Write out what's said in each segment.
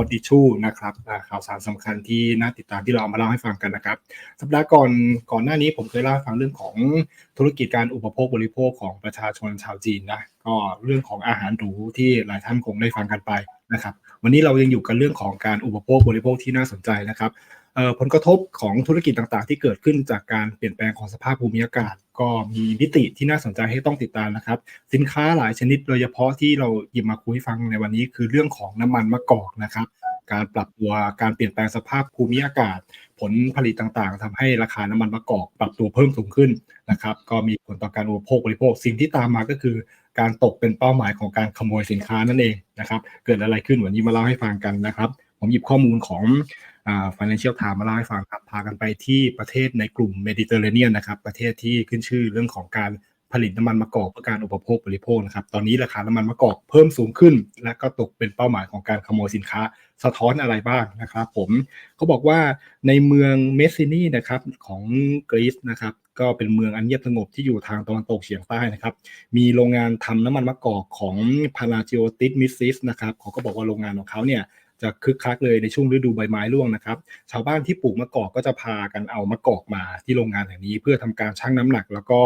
อตดิชูนะครับข่าวสารสำคัญที่น่าติดตามที่เรามาเล่าให้ฟังกันนะครับ สัปดาห์ก่อนก่อนหน้านี้ผมเคยเล่าฟังเรื่องของธุรกิจการอุปโภคบริโภคของประชาชนชาวจีนนะก็เรื่องของอาหารหรูที่หลายท่านคงได้ฟังกันไปนะครับ วันนี้เรายังอยู่กันเรื่องของการอุปโภคบริโภคที่น่าสนใจนะครับ ผลกระทบของธุรกิจต่างๆ ที่เกิดขึ้นจากการเปลี่ยนแปลงของสภาพภูมิอากาศ ก็มีมิติที่น่าสนใจให้ต้องติดตามนะครับ สินค้าหลายชนิดโดยเฉพาะที่เราหยิบมาคุยฟังในวันนี้ คือเรื่องของน้ำมันมะกอกนะครับ การปรับตัวการเปลี่ยนแปลงสภาพภูมิอากาศ ผลผลิตต่างๆทำให้ราคาน้ำมันมะกอก ปรับตัวเพิ่มสูงขึ้นนะครับ ก็มีผลต่อการอุปโภคบริโภคสิ่งที่ตามมาก็คือการตกเป็นเป้าหมายของการขโมยสินค้านั่นเองนะครับ เกิดอะไรขึ้นวันนี้มาเล่าให้ฟังกันนะครับ ผมหยิบข้อมูลของ Financial Times มาเล่าให้ฟังครับพากันไปที่ประเทศในกลุ่มเมดิเตอร์เรเนียนนะครับประเทศที่ขึ้นชื่อเรื่องของการผลิตน้ำมันมะกอกเพื่อการอุปโภคบริโภคนะครับตอนนี้ราคาน้ำมันมะกอกเพิ่มสูงขึ้น และก็ตกเป็นเป้าหมายของการขโมยสินค้าสะท้อนอะไรบ้างนะครับผมเขาบอกว่าในเมืองเมสซินีนะครับของกรีซนะครับก็เป็นเมืองอันเงียบสงบที่อยู่ทางตะวันตกเฉียงใต้นะครับมีโรงงานทำน้ำมันมะกอกของพาราจิโอติสมิสซิสนะครับเขาก็บอกว่าโรงงานของเขาเนี่ย จะคึกคักเลยในช่วงฤดูใบไม้ร่วงนะครับ ชาวบ้านที่ปลูกมะกอกก็จะพากันเอามะกอกมาที่โรงงานแห่งนี้ เพื่อทำการชั่งน้ำหนัก แล้วก็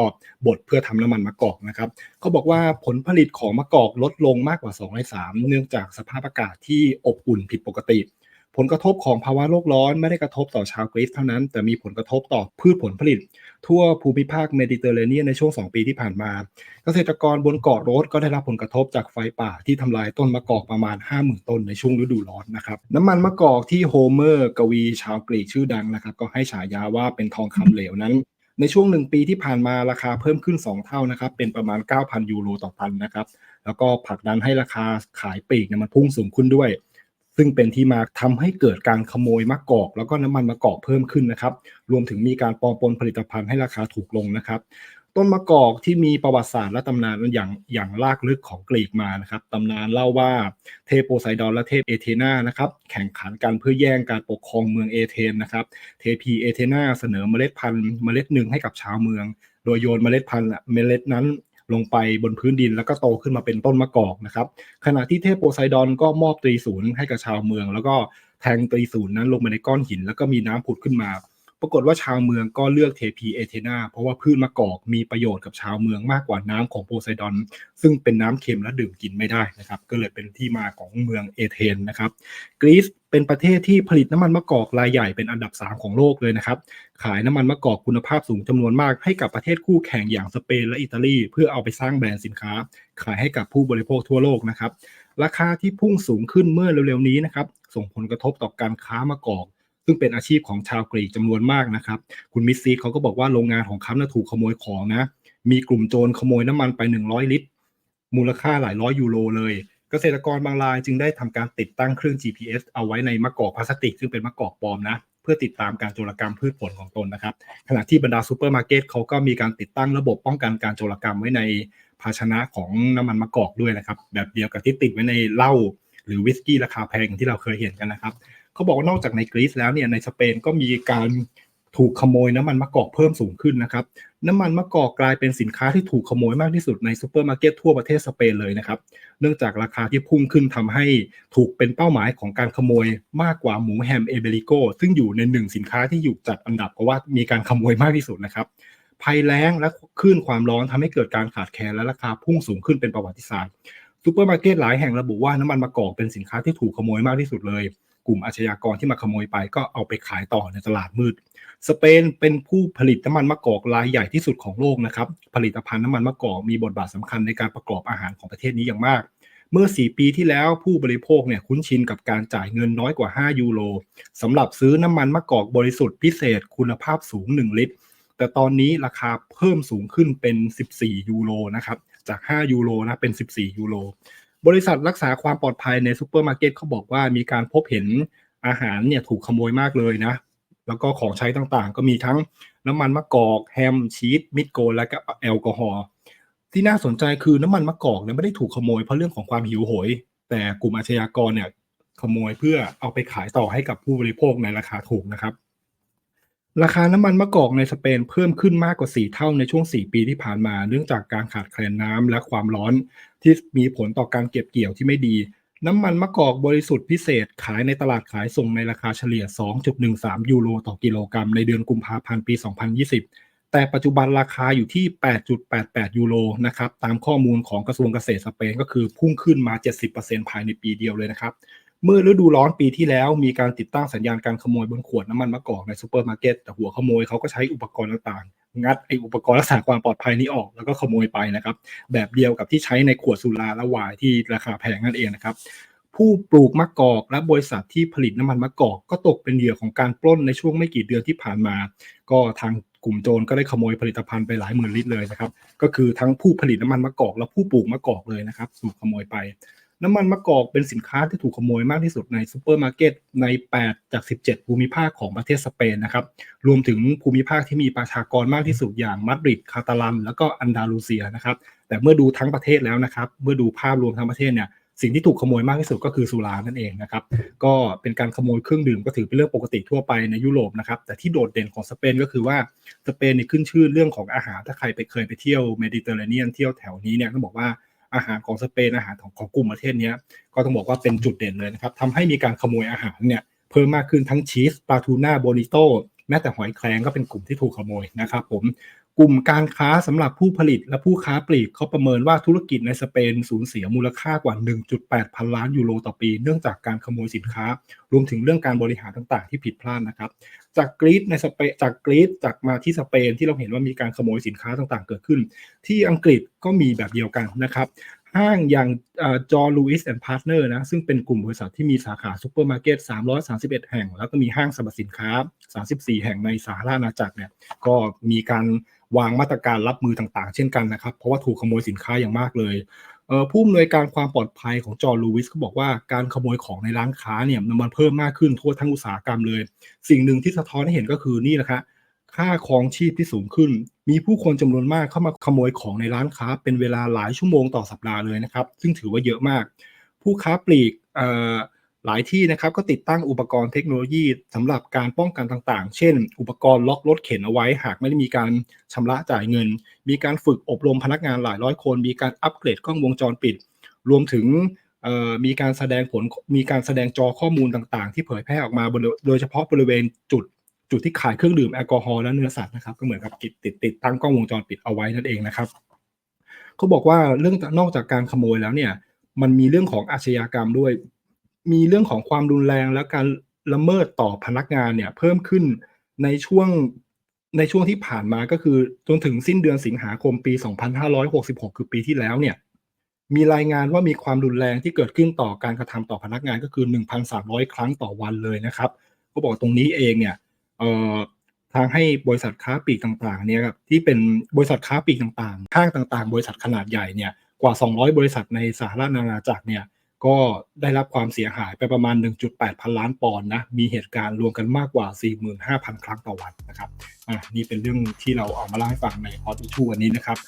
บดเพื่อทำน้ำมันมะกอกนะครับเขาบอกว่าผลผลิตของมะกอกลดลงมากกว่า2ใน3เนื่องจากสภาพอากาศที่อบอุ่นผิดปกติ ผลกระทบของภาวะโลกร้อนไม่ได้กระทบต่อชาวกรีซเท่านั้น แต่มีผลกระทบต่อพืชผลผลิต ทั่วภูมิภาคเมดิเตอร์เรเนียนในช่วง 2 ปีที่ผ่านมา เกษตรกรบนเกาะโรสก็ได้รับผลกระทบจากไฟป่าที่ทำลายต้นมะกอกประมาณ 50,000 ต้นในช่วงฤดูร้อนนะครับน้ำมันมะกอกที่โฮเมอร์กวีชาวกรีกชื่อดังนะครับก็ให้ฉายาว่าเป็นทองคำเหลวนั้นในช่วงหนึ่งปีที่ผ่านมาราคาเพิ่มขึ้น 2 เท่านะครับ เป็นประมาณ 9,000 ยูโรต่อตันนะครับ แล้วก็ผลักดันให้ราคาขายปลีกเนี่ยมันพุ่งสูงขึ้นด้วย ซึ่งเป็นที่มาทำให้เกิดการขโมยมะกอก แล้วก็น้ำมันมะกอกเพิ่มขึ้นนะครับ รวมถึงมีการปลอมปนผลิตภัณฑ์ให้ราคาถูกลงนะครับ ต้นมะกอกที่มีประวัติศาสตร์และตำนานอย่างอย่างลากลึกของกรีกมานะครับตำนานเล่าว่าเทพโพไซดอนและเทพเอเธนานะครับ แข่งขันกันเพื่อแย่งการปกครองเมืองเอเธนนะครับ เทพีเอเธนาเสนอเมล็ดพันธุ์เมล็ดหนึ่งให้กับชาวเมือง โดยโยนเมล็ดพันธุ์เมล็ดนั้น ลงไปบนพื้นดินแล้วก็โตขึ้นมาเป็นต้นมะกอกนะครับ ขณะที่เทพโพไซดอนก็มอบตรีศูนย์ให้กับชาวเมือง แล้วก็แทงตรีศูนย์นั้นลงมาในก้อนหิน แล้วก็มีน้ำผุดขึ้นมา ปรากฏว่าชาวเมืองก็เลือกเทพีเอเธนาเพราะว่าพืชมะกอกมีประโยชน์กับชาวเมืองมากกว่าน้ำของโพไซดอน ซึ่งเป็นน้ำเค็มและดื่มกินไม่ได้นะครับ ก็เลยเป็นที่มาของเมืองเอเธนนะครับกรีซเป็นประเทศที่ผลิตน้ำมันมะกอกรายใหญ่เป็นอันดับ 3 ของโลกเลยนะครับ ขายน้ำมันมะกอกคุณภาพสูงจำนวนมากให้กับประเทศคู่แข่งอย่างสเปนและอิตาลี เพื่อเอาไปสร้างแบรนด์สินค้า ขายให้กับผู้บริโภคทั่วโลกนะครับราคาที่พุ่งสูงขึ้นเมื่อเร็วๆนี้นะครับส่งผลกระทบต่อการค้ามะกอก ซึ่งเป็นอาชีพของชาวกรีกจำนวนมากนะครับ คุณมิสซีเขาก็บอกว่าโรงงานของเขาถูกขโมยของนะ มีกลุ่มโจรขโมยน้ำมันไป 100 ลิตร มูลค่าหลายร้อยยูโรเลย เกษตรกรบางรายจึงได้ทำการติดตั้งเครื่อง GPS เอาไว้ในมะกอกพลาสติก ซึ่งเป็นมะกอกปลอมนะเพื่อติดตามการโจรกรรมพืชผลของตนนะครับ ขณะที่บรรดาซูเปอร์มาร์เก็ตเขาก็มีการติดตั้งระบบป้องกันการโจรกรรมไว้ในภาชนะของน้ำมันมะกอกด้วยนะครับ แบบเดียวกับที่ติดไว้ในเหล้าหรือวิสกี้ราคาแพงที่เราเคยเห็นกันนะครับ เขาบอกว่านอกจากในกรีซแล้วเนี่ยในสเปนก็มีการถูกขโมยน้ำมันมะกอกเพิ่มสูงขึ้นนะครับ น้ำมันมะกอกกลายเป็นสินค้าที่ถูกขโมยมากที่สุดในซูเปอร์มาร์เก็ตทั่วประเทศสเปนเลยนะครับ เนื่องจากราคาที่พุ่งขึ้นทำให้ถูกเป็นเป้าหมายของการขโมยมากกว่าหมูแฮมเอเบริโกซึ่งอยู่ในหนึ่งสินค้าที่อยู่จัดอันดับเพราะว่ามีการขโมยมากที่สุดนะครับ ภัยแล้งและคลื่นความร้อนทำให้เกิดการขาดแคลนและราคาพุ่งสูงขึ้นเป็นประวัติศาสตร์ซูเปอร์มาร์เก็ตหลายแห่งระบุว่าน้ำมันมะกอกเป็นสินค้าที่ถูกขโมยมากที่สุดเลย กลุ่มอาชญากรที่มาขโมยไปก็เอาไปขายต่อในตลาดมืด สเปนเป็นผู้ผลิตน้ำมันมะกอกรายใหญ่ที่สุดของโลกนะครับ ผลิตภัณฑ์น้ำมันมะกอกมีบทบาทสำคัญในการประกอบอาหารของประเทศนี้อย่างมาก เมื่อ 4 ปีที่แล้วผู้บริโภคเนี่ยคุ้นชินกับการจ่ายเงินน้อยกว่า 5 ยูโรสำหรับซื้อน้ำมันมะกอกบริสุทธิ์พิเศษคุณภาพสูง 1 ลิตร แต่ตอนนี้ราคาเพิ่มสูงขึ้นเป็น 14 ยูโรนะครับจาก 5 ยูโรนะเป็น 14 ยูโร บริษัทรักษาความปลอดภัยในซูเปอร์มาร์เก็ตเขาบอกว่ามีการพบเห็นอาหารเนี่ยถูกขโมยมากเลยนะ แล้วก็ของใช้ต่างๆ ก็มีทั้งน้ำมันมะกอก แฮม ชีส มิดโกและก็แอลกอฮอล์ที่น่าสนใจคือน้ำมันมะกอกเนี่ยไม่ได้ถูกขโมยเพราะเรื่องของความหิวโหย แต่กลุ่มอาชญากรเนี่ยขโมยเพื่อเอาไปขายต่อให้กับผู้บริโภคในราคาถูกนะครับ ราคาน้ำมันมะกอกในสเปนเพิ่มขึ้นมากกว่า 4 เท่าในช่วง 4 ปีที่ผ่านมา เนื่องจากการขาดแคลนน้ำและความร้อนที่มีผลต่อการเก็บเกี่ยวที่ไม่ดี น้ำมันมะกอกบริสุทธิ์พิเศษขายในตลาดขายส่งในราคาเฉลี่ย 2.13 ยูโรต่อกิโลกรัมในเดือนกุมภาพันธ์ปี 2020 แต่ปัจจุบันราคาอยู่ที่ 8.88 ยูโรนะครับ ตามข้อมูลของกระทรวงเกษตรสเปนก็คือพุ่งขึ้นมา 70%ภายในปีเดียวเลยนะครับ เมื่อฤดูร้อนปีที่แล้วมีการติดตั้งสัญญาณการขโมยบนขวดน้ำมันมะกอกในซูเปอร์มาร์เก็ตแต่หัวขโมยเขาก็ใช้อุปกรณ์ต่างๆ งัดไออุปกรณ์รักษาความปลอดภัยนี้ออกแล้วก็ขโมยไปนะครับ แบบเดียวกับที่ใช้ในขวดสุราและไวน์ที่ราคาแพงนั่นเองนะครับผู้ปลูกมะกอกและบริษัทที่ผลิตน้ำมันมะกอกก็ตกเป็นเหยื่อของการปล้นในช่วงไม่กี่เดือนที่ผ่านมา ก็ทางกลุ่มโจรก็ได้ขโมยผลิตภัณฑ์ไปหลายหมื่นลิตรเลยนะครับ ก็คือทั้งผู้ผลิตน้ำมันมะกอกและผู้ปลูกมะกอกเลยนะครับถูกขโมยไป น้ำมันมะกอกเป็นสินค้าที่ถูกขโมยมากที่สุดในซูเปอร์มาร์เก็ตใน 8 จาก 17 ภูมิภาคของประเทศสเปนนะครับ รวมถึงภูมิภาคที่มีประชากรมากที่สุดอย่างมาดริด คาตาลัน แล้วก็อันดาลูเซียนะครับ แต่เมื่อดูทั้งประเทศแล้วนะครับ เมื่อดูภาพรวมทั้งประเทศเนี่ย สิ่งที่ถูกขโมยมากที่สุดก็คือสุรานั่นเองนะครับ ก็เป็นการขโมยเครื่องดื่มก็ถือเป็นเรื่องปกติทั่วไปในยุโรปนะครับ แต่ที่โดดเด่นของสเปนก็คือว่าสเปนเนี่ยขึ้นชื่อเรื่องของอาหาร ถ้าใครไปเคยไปเที่ยวเมดิเตอร์เรเนียนเที่ยวแถวนี้เนี่ยต้องบอกว่า อาหารของสเปนอาหารของของกลุ่มประเทศนี้ก็ต้องบอกว่าเป็นจุดเด่นเลยนะครับทำให้มีการขโมยอาหารเนี่ยเพิ่มมากขึ้นทั้งชีสปลาทูน่าโบนิโตแม้แต่หอยแครงก็เป็นกลุ่มที่ถูกขโมยนะครับผม กลุ่มการค้าสำหรับผู้ผลิตและผู้ค้าปลีกเขาประเมินว่าธุรกิจในสเปนสูญเสียมูลค่ากว่า 1.8 พันล้านยูโรต่อปี เนื่องจากการขโมยสินค้า รวมถึงเรื่องการบริหารต่างๆ ที่ผิดพลาดนะครับ จากกรีซในสเปนจากกรีซจากมาที่สเปนที่เราเห็นว่ามีการขโมยสินค้าต่างๆ เกิดขึ้น ที่อังกฤษก็มีแบบเดียวกันนะครับ ห้างอย่างจอร์ลูอิสแอนด์พาร์ทเนอร์นะซึ่งเป็นกลุ่มบริษัทที่มีสาขาซูเปอร์มาร์เก็ต 331 แห่ง แล้วก็มีห้างสรรพสินค้า 34 แห่งในสหราชอาณาจักรเนี่ยก็มีการวางมาตรการรับมือต่างๆ เช่นกันนะครับ เพราะว่าถูกขโมยสินค้าอย่างมากเลยผู้อำนวยการความปลอดภัยของจอร์ลูวิสก็บอกว่าการขโมยของในร้านค้าเนี่ยมันเพิ่มมากขึ้นทั่วทั้งอุตสาหกรรมเลย สิ่งหนึ่งที่สะท้อนให้เห็นก็คือนี่นะครับ ค่าครองชีพที่สูงขึ้น มีผู้คนจำนวนมากเข้ามาขโมยของในร้านค้า เป็นเวลาหลายชั่วโมงต่อสัปดาห์เลยนะครับ ซึ่งถือว่าเยอะมาก ผู้ค้าปลีกหลายที่นะครับก็ติดตั้งอุปกรณ์เทคโนโลยีสำหรับการป้องกันต่างๆ เช่น อุปกรณ์ล็อกรถเข็นเอาไว้ หากไม่ได้มีการชำระจ่ายเงิน มีการฝึกอบรมพนักงานหลายร้อยคน มีการอัปเกรดกล้องวงจรปิด รวมถึงมีการแสดงผลมีการแสดงจอข้อมูลต่างๆ ที่เผยแพร่ออกมาโดยเฉพาะบริเวณจุด จุดที่ขายเครื่องดื่มแอลกอฮอล์และเนื้อสัตว์นะครับก็เหมือนกับติดติดติดตั้งกล้องวงจรปิดเอาไว้นั่นเองนะครับเขาบอกว่าเรื่องนอกจากการขโมยแล้วเนี่ย มันมีเรื่องของอาชญากรรมด้วย มีเรื่องของความรุนแรงและการละเมิดต่อพนักงานเนี่ย เพิ่มขึ้นในช่วงในช่วงที่ผ่านมาก็คือจนถึงสิ้นเดือนสิงหาคมปี 2566 คือปีที่แล้วเนี่ย มีรายงานว่ามีความรุนแรงที่เกิดขึ้นต่อการกระทำต่อพนักงานก็คือ 1,300 ครั้งต่อวันเลยนะครับเขาบอกตรงนี้เองเนี่ย ทางให้บริษัทค้าปลีกต่างๆเนี่ยครับที่เป็นบริษัทค้าปลีกต่างๆห้างต่างๆ บริษัทขนาดใหญ่เนี่ยกว่า 200 บริษัทในสหราชอาณาจักรเนี่ยก็ได้รับความเสียหายไปประมาณ 1.8 พันล้านปอนด์นะ มีเหตุการณ์รวมกันมากกว่า 45,000 ครั้งต่อวันนะครับ อ่า นี่เป็นเรื่องที่เราเอามาเล่าให้ฟังในฮอตอิชูวันนี้นะครับ